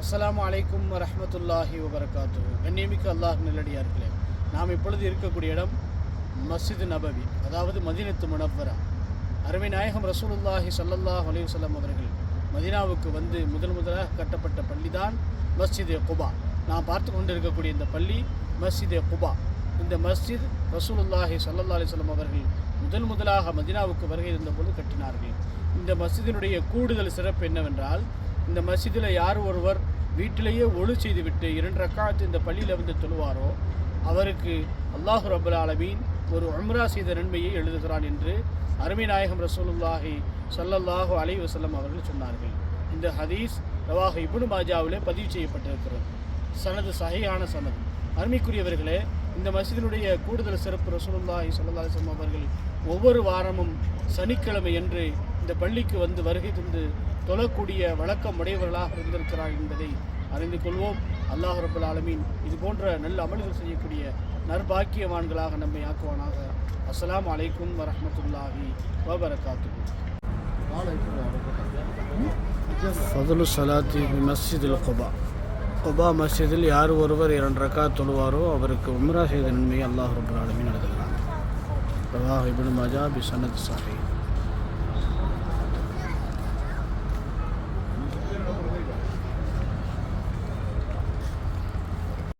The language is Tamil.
அஸ்லாம் அலைக்கும் வரஹ்மத்துல்லாஹி வபரகாத்து கண்ணியமிக்க அல்லாஹ் நல்லடியார்களே நாம் இப்பொழுது இருக்கக்கூடிய இடம் மஸ்ஜித் நபவி அதாவது மதினத்து முனவரா. அருமை நாயகம் ரசூலுல்லாஹி சல்லல்லாஹ் அலையுசல்லம் அவர்கள் மதினாவுக்கு வந்து முதல் முதலாக கட்டப்பட்ட பள்ளி தான் மஸ்ஜித் குபா. நாம் பார்த்து கொண்டு இருக்கக்கூடிய இந்த பள்ளி மஸ்ஜித் குபா. இந்த மஸ்ஜித் ரசூலுல்லாஹி ஸல்லல்லாஹு அலைஹி அவர்கள் முதல் முதலாக மதினாவுக்கு வருகை இருந்தபோது கட்டினார்கள். இந்த மஸ்ஜிதினுடைய கூடுதல் சிறப்பு என்னவென்றால் இந்த மசிதில் யார் ஒருவர் வீட்டிலேயே ஒழு செய்துவிட்டு இரண்டு ரக்காத்து இந்த பள்ளியில் வந்து தொழுவாரோ அவருக்கு அல்லாஹு ரபுல் ஆலமீன் ஒரு உம்ரா செய்த நன்மையை எழுதுகிறான் என்று அருமைநாயகம் ரசூலுல்லாஹி சல்லல்லாஹு அலைஹி வசல்லம் அவர்கள் சொன்னார்கள். இந்த ஹதீஸ் ரவாஹ இபுனு மாஜாவிலே பதிவு செய்யப்பட்டிருக்கிறது. சனது சகையான சனது. அருமைக்குரியவர்களே இந்த மசிதினுடைய கூடுதல் சிறப்பு ரசூலுல்லாஹி ஸல்லல்லாஹு அலைஹி அவர்கள் ஒவ்வொரு வாரமும் சனிக்கிழமை என்று இந்த பள்ளிக்கு வந்து வருகை தந்து தொழக்கூடிய வழக்கம் உடையவர்களாக இருந்திருக்கிறார் என்பதை அறிந்து கொள்வோம். அல்லாஹ் ரபுல் ஆலமீன் இது போன்ற நல்ல அமல்கள் செய்யக்கூடிய நற்பாக்கியவான்களாக நம்மை ஆக்குவானாக. அஸ்லாம் அலைக்கும் வரஹ்மத்துல்லாஹி வபரகாத்துஹு. ஃபதுலு சலாத்தி மஸ்ஜிதுல் குபா குபா மஸ்ஜிதில் யார் ஒருவர் இரண்டு ரக்கா தொழுவாரோ அவருக்கு உம்ரா செய்த நன்மையை அல்லாஹ் ரபுல் ஆலமீன் எழுதுகிறான் ரவாஹ் மஜா பி சனத் சாஹி